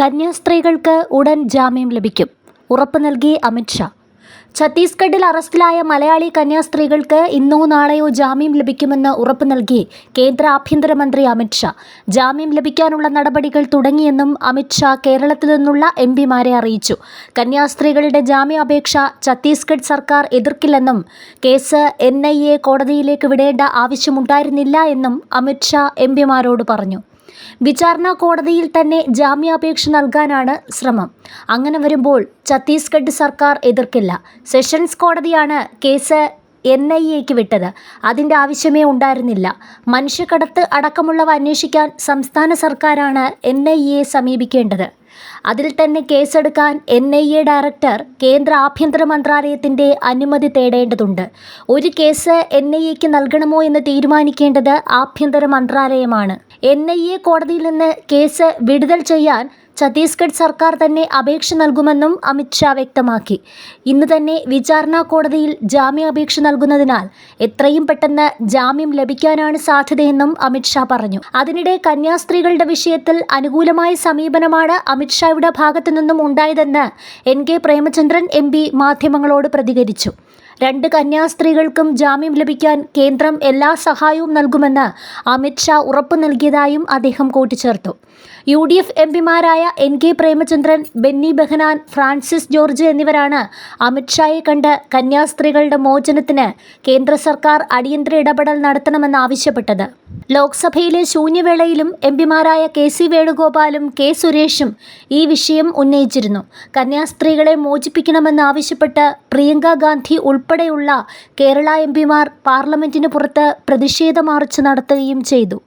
കന്യാസ്ത്രീകൾക്ക് ഉടൻ ജാമ്യം ലഭിക്കും. ഉറപ്പ് നൽകി അമിത്ഷാ ഛത്തീസ്ഗഡിൽ അറസ്റ്റിലായ മലയാളി കന്യാസ്ത്രീകൾക്ക് ഇന്നോ നാളെയോ ജാമ്യം ലഭിക്കുമെന്ന് ഉറപ്പ് നൽകി കേന്ദ്ര ആഭ്യന്തരമന്ത്രി അമിത്ഷാ ജാമ്യം ലഭിക്കാനുള്ള നടപടികൾ തുടങ്ങിയെന്നും അമിത്ഷാ കേരളത്തിൽ നിന്നുള്ള എം പിമാരെ അറിയിച്ചു. കന്യാസ്ത്രീകളുടെ ജാമ്യാപേക്ഷ ഛത്തീസ്ഗഡ് സർക്കാർ എതിർക്കില്ലെന്നും കേസ് എൻ കോടതിയിലേക്ക് വിടേണ്ട ആവശ്യമുണ്ടായിരുന്നില്ല എന്നും അമിത്ഷാ എം പിമാരോട് പറഞ്ഞു. വിചാരണ കോടതിയിൽ തന്നെ ജാമ്യാപേക്ഷ നൽകാനാണ് ശ്രമം. അങ്ങനെ വരുമ്പോൾ ഛത്തീസ്ഗഡ് സർക്കാർ എതിർക്കില്ല. സെഷൻസ് കോടതിയാണ് കേസ് എൻ ഐ എക്ക് വിട്ടത്. അതിന്റെ ആവശ്യമേ ഉണ്ടായിരുന്നില്ല. മനുഷ്യക്കടത്ത് അടക്കമുള്ളവ അന്വേഷിക്കാൻ സംസ്ഥാന സർക്കാരാണ് എൻ ഐ എ സമീപിക്കേണ്ടത്. അതിൽ തന്നെ കേസെടുക്കാൻ എൻ ഐ എ ഡയറക്ടർ കേന്ദ്ര ആഭ്യന്തര മന്ത്രാലയത്തിന്റെ അനുമതി തേടേണ്ടതുണ്ട്. ഒരു കേസ് എൻ ഐ എക്ക് നൽകണമോ എന്ന് തീരുമാനിക്കേണ്ടത് ആഭ്യന്തര മന്ത്രാലയമാണ്. എൻ ഐ എ കോടതിയിൽ നിന്ന് കേസ് വിടുതൽ ചെയ്യാൻ ഛത്തീസ്ഗഡ് സർക്കാർ തന്നെ അപേക്ഷ നൽകുമെന്നും അമിത്ഷാ വ്യക്തമാക്കി. ഇന്ന് തന്നെ വിചാരണ കോടതിയിൽ ജാമ്യാപേക്ഷ നൽകുന്നതിനാൽ എത്രയും പെട്ടെന്ന് ജാമ്യം ലഭിക്കാനാണ് സാധ്യതയെന്നും അമിത്ഷാ പറഞ്ഞു. അതിനിടെ കന്യാസ്ത്രീകളുടെ വിഷയത്തിൽ അനുകൂലമായ സമീപനമാണ് അമിത്ഷായുടെ ഭാഗത്തു നിന്നും ഉണ്ടായതെന്ന് N K Premachandran M P മാധ്യമങ്ങളോട് പ്രതികരിച്ചു. രണ്ട് കന്യാസ്ത്രീകൾക്കും ജാമ്യം ലഭിക്കാൻ കേന്ദ്രം എല്ലാ സഹായവും നൽകുമെന്ന് അമിത്ഷാ ഉറപ്പു നൽകിയതായും അദ്ദേഹം കൂട്ടിച്ചേർത്തു. യു ഡി എഫ് എം പിമാരായ എൻ കെ പ്രേമചന്ദ്രൻ ബെന്നി ബെഹനാൻ ഫ്രാൻസിസ് ജോർജ് എന്നിവരാണ് അമിത്ഷായെ കണ്ട് കന്യാസ്ത്രീകളുടെ മോചനത്തിന് കേന്ദ്ര സർക്കാർ അടിയന്തര ഇടപെടൽ നടത്തണമെന്ന് ആവശ്യപ്പെട്ടത്. ലോക്സഭയിലെ ശൂന്യവേളയിലും എം പിമാരായ കെ സി വേണുഗോപാലും കെ സുരേഷും ഈ വിഷയം ഉന്നയിച്ചിരുന്നു. കന്യാസ്ത്രീകളെ മോചിപ്പിക്കണമെന്നാവശ്യപ്പെട്ട് പ്രിയങ്ക ഗാന്ധി ഉൾപ്പെടെയുള്ള കേരള എം പിമാർ പാർലമെന്റിന് പുറത്ത് പ്രതിഷേധ മാർച്ച് നടത്തുകയും ചെയ്തു.